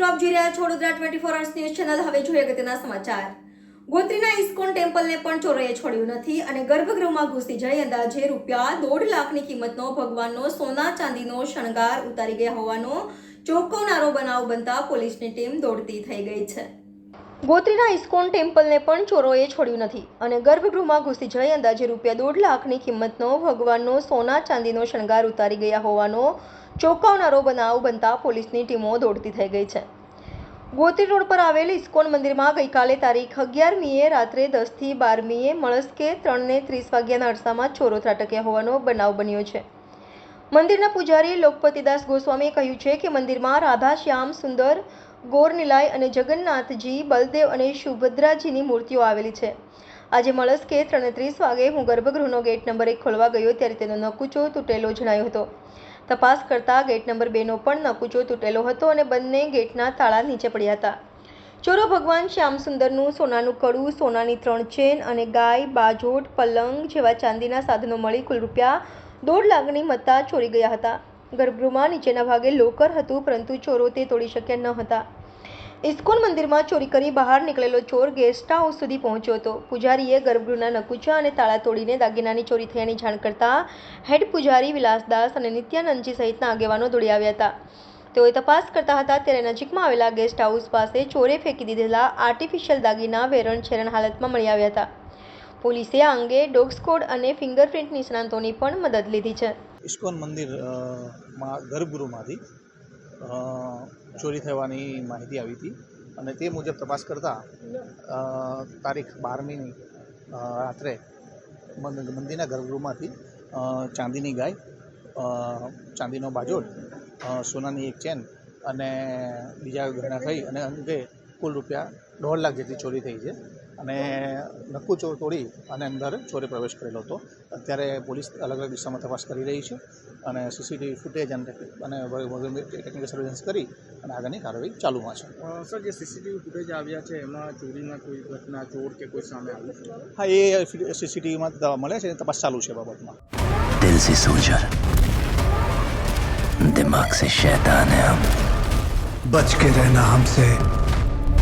રહ્યા છો Vadodara twenty four hours news channel. હવે જોઈએ અગત્યના સમાચાર. ગોત્રીના ઇસ્કોન ટેમ્પલને પણ ચોરોએ છોડ્યું નથી અને ગર્ભગૃહમાં ઘૂસી જઈ અંદાજે રૂપિયા દોઢ લાખની કિંમતનો ભગવાનનો સોના ચાંદીનો શણગાર ઉતારી ગયા હોવાનો ચોંકાવનારો બનાવ બનતા પોલીસની ટીમ દોડતી થઈ ગઈ છે. ગોત્રીના ઇસ્કોન ટેમ્પલને પણ ચોરોએ છોડ્યું નથી અને ગર્ભગૃહમાં ઘૂસી જઈ અંદાજે રૂપિયા દોઢ લાખની કિંમતનો ભગવાનનો સોના ચાંદીનો શણગાર ઉતારી ગયા હોવાનો ચોંકાવનારો બનાવ બનતા પોલીસની ટીમો દોડતી થઈ ગઈ છે. ગોત્રી રોડ પર આવેલ ઇસ્કોન મંદિરમાં ગઈકાલે તારીખ અગિયારમીએ રાત્રે દસથી બારમીએ મળસ્કે ત્રણને ત્રીસ વાગ્યાના અરસામાં ચોરો ત્રાટક્યા હોવાનો બનાવ બન્યો છે. મંદિરના પૂજારી લોકપતિદાસ ગોસ્વામીએ કહ્યું છે કે મંદિરમાં રાધા શ્યામ સુંદર ગોરનિલાય અને જગન્નાથજી, બલદેવ અને સુભદ્રાજીની મૂર્તિઓ આવેલી છે. આજે મળસ્કે ત્રણે ત્રીસ વાગે હું ગર્ભગૃહનો ગેટ નંબર એક ખોલવા ગયો ત્યારે તેનો નકુચો તૂટેલો જણાયો હતો. તપાસ કરતા ગેટ નંબર બેનો પણ નકુચો તૂટેલો હતો અને બંને ગેટના તાળા નીચે પડ્યા હતા. ચોરો ભગવાન શ્યામસુંદરનું સોનાનું કડું, સોનાની ત્રણ ચેન અને ગાય, બાજોટ, પલંગ જેવા ચાંદીના સાધનો મળી કુલ રૂપિયા દોઢ લાખની મત્તા ચોરી ગયા હતા. ગર્ભગૃહમાં નીચેના ભાગે લોકર હતું, પરંતુ ચોરો તે તોડી શક્યા ન હતા. ઇસ્કોન મંદિરમાં ચોરી કરી બહાર નીકળેલો ચોર ગેસ્ટ હાઉસ સુધી પહોંચ્યો હતો. પૂજારીએ ગર્ભગૃહના નકુચા અને તાળા તોડીને દાગીનાની ચોરી થયાની જાણ કરતા હેડ પૂજારી વિલાસદાસ અને નિત્યાનંદજી સહિતના આગેવાનો દોડી આવ્યા હતા. તેઓએ તપાસ કરતા હતા, ત્યારે નજીકમાં આવેલા ગેસ્ટ હાઉસ પાસે ચોરે ફેંકી દીધેલા આર્ટિફિશિયલ દાગીના વેરણ છેરણ હાલતમાં મળી આવ્યા હતા. પોલીસે આ અંગે ડોગ સ્કોડ અને ફિંગરપ્રિન્ટ નિષ્ણાંતોની પણ મદદ લીધી છે. ઇસ્કોન મંદિર ગર્ભગૃહમાંથી ચોરી થવાની માહિતી આવી હતી અને તે મુજબ તપાસ કરતાં તારીખ બારમી રાત્રે મંદિરના ગર્ભગૃહમાંથી ચાંદીની ગાય ચાંદીનો બાજોડ સોનાની એક ચેન અને બીજા ગહના થઈ અને અંગે કુલ રૂપિયા દોઢ લાખ જેટલી ચોરી થઈ છે. અને નક્કુ ચોર તોડી અને અંદર ચોરે પ્રવેશ કરેલો હતો. અત્યારે પોલીસ અલગ અલગ દિશામાં તપાસ કરી રહી છે અને સીસીટીવી ફૂટેજ અને ટેકનિકલ સર્વેલન્સ કરી અને આગળની કાર્યવાહી ચાલુમાં છે. સર જે સીસીટીવી ફૂટેજ આવ્યા છે એમાં ચોરીના કોઈ ઘટના ચોર કે કોઈ સામે આવે હા એ સીસીટીવીમાં મળે છે તપાસ ચાલુ છે બાબતમાં. દિલ સે સોલ્જર દિમાગ સે શૈતાન હે બચ કે રહેના હમસે